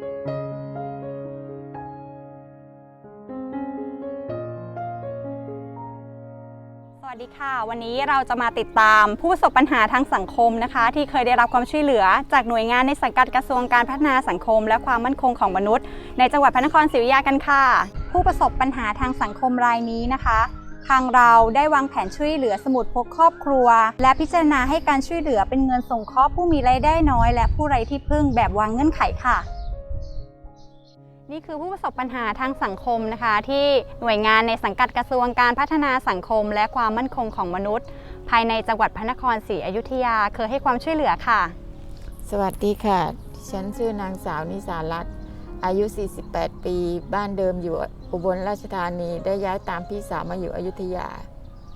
สวัสดีค่ะ วันนี้เราจะมาติดตามผู้ประสบปัญหาทางสังคมนะคะ ที่เคยได้รับความช่วยเหลือ จากหน่วยงานในสังกัดกระทรวงการพัฒนาสังคม และความมั่นคงของมนุษย์ ในจังหวัดพระนครศรีอยุธยากันค่ะ ผู้ประสบปัญหาทางสังคมรายนี้นะคะทางเราได้วางแผนช่วยเหลือสมุดพกครอบครัว และพิจารณาให้การช่วยเหลือเป็นเงินส่งเคราะห์ผู้มีรายได้น้อย และผู้ไร้ที่พึ่งแบบวางเงื่อนไขค่ะ นี่คือผู้ประสบปัญหาทางสังคมนะคะ ที่หน่วยงานในสังกัดกระทรวงการพัฒนาสังคม และความมั่นคงของมนุษย์ ภายในจังหวัดพระนครศรีอยุธยาเคยให้ความช่วยเหลือค่ะ สวัสดีค่ะฉันชื่อนางสาวนิสารัตน์อายุ 48 ปี บ้านเดิมอยู่อุบลราชธานี ได้ย้ายตามพี่สาวมาอยู่อยุธยา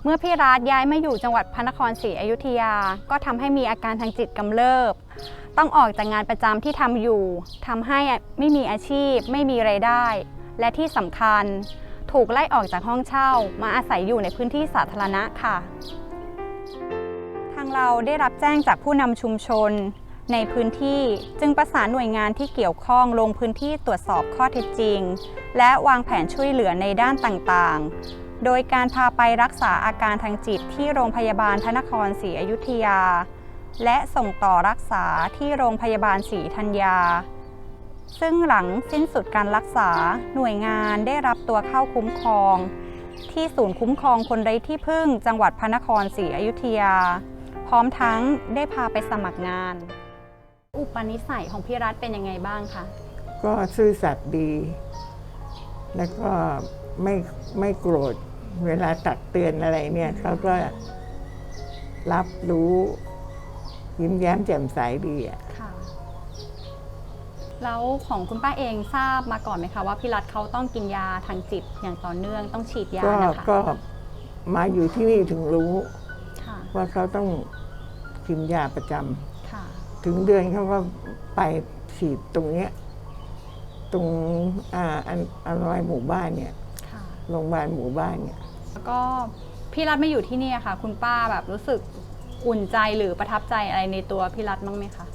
เมื่อพี่รัฐย้ายมาอยู่จังหวัดพระนครศรีอยุธยา ก็ทำให้มีอาการทางจิตกำเริบ ต้องออกจากงานประจำที่ทำอยู่ทำให้ไม่มีอาชีพ ไม่มีไรายได้ และที่สำคัญ ถูกไล่ออกจากห้องเช่า มาอาศัยอยู่ในพื้นที่สาธารณะค่ะ ทางเราได้รับแจ้งจากผู้นำชุมชน ในพื้นที่จึงประสานหน่วยงานที่เกี่ยวข้องลงพื้นที่ตรวจสอบข้อเท็จจริง และวางแผนช่วยเหลือในด้านต่างๆ โดยการพาไปรักษาอาการทางจิตที่โรงพยาบาลพระนครศรีอยุธยา และส่งต่อรักษาที่โรงพยาบาลศรีธัญญา ซึ่งหลังสิ้นสุดการรักษาหน่วยงานได้รับตัวเข้าคุ้มครอง ที่ศูนย์คุ้มครองคนไร้ที่พึ่ง จังหวัดพระนครศรีอยุธยา พร้อมทั้งได้พาไปสมัครงาน อุปนิสัยของพี่รัฐเป็นยังไงบ้างคะก็ซื่อสัตย์ดี แล้วก็ไม่ไม่โกรธ เวลาตักเตือนอะไรเนี่ยเขาก็รับรู้ ยิ้มแย้มแจ่มใสดีอะค่ะ แล้วของคุณป้าเองทราบมาก่อนไหมคะว่าพี่รัฐเขาต้องกินยาทางจิตอย่างต่อเนื่องต้องฉีดยาก็นะคะก็มาอยู่ที่นี่ถึงรู้ ค่ะว่าเขาต้องกินยาประจำค่ะถึงเดือนเขาก็ไปฉีดตรงเนี้ยตรงอ่าอันอันรอยหมู่บ้านเนี่ยค่ะ โรงพยาบาลหมู่บ้านเนี่ย แล้วก็พี่รัฐไม่อยู่ที่นี่ค่ะ คุณป้าแบบรู้สึกอุ่นใจหรือประทับใจอะไรในตัวพี่รัฐบ้างไหมคะ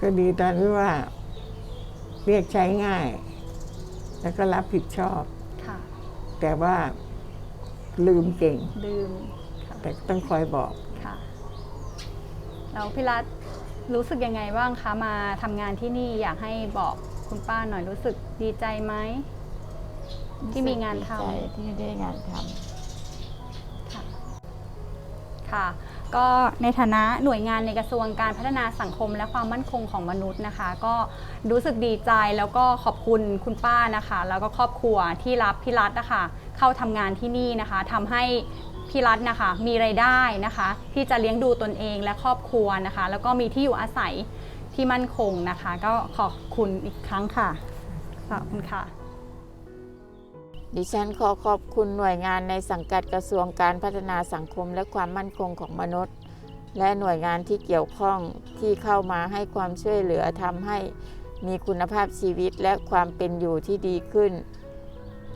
ก็ดีตอนที่ว่า เรียกใช้ง่าย แล้วก็รับผิดชอบ ค่ะ แต่ว่าลืมเก่งดื่มค่ะแต่ต้องคอยบอก ค่ะแล้วพี่รัฐรู้สึกยังไงบ้างคะมาทำงานที่นี่อยากให้บอกคุณป้าหน่อยรู้สึกดีใจไหม ที่มีงานทำดีใจที่ได้งานทค่ะ ค่ะ ก็ในฐานะหน่วยงานในกระทรวงการพัฒนาสังคม และความมั่นคงของมนุษย์นะคะ ก็รู้สึกดีใจแล้วก็ขอบคุณคุณป้านะคะ แล้วก็ครอบครัวที่รับพี่รัฐนะคะเข้าทำงานที่นี่นะคะทำให้พี่รัฐนะคะมีไรายได้นะคะ ที่จะเลี้ยงดูตนเองและครอบครัวนะคะ แล้วก็มีที่อยู่อาศัยที่มั่นคงนะคะ ก็ขอบคุณอีกครั้งค่ะขอบคุณค่ะ ดิฉันขอขอบคุณหน่วยงานในสังกัดกระทรวงการพัฒนาสังคมและความมั่นคงของมนุษย์ และหน่วยงานที่เกี่ยวข้องที่เข้ามาให้ความช่วยเหลือทำให้มีคุณภาพชีวิตและความเป็นอยู่ที่ดีขึ้น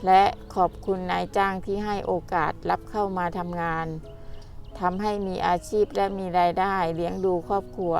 และขอบคุณนายจ้างที่ให้โอกาสรับเข้ามาทำงานทำให้มีอาชีพและมีรายได้เลี้ยงดูครอบครัว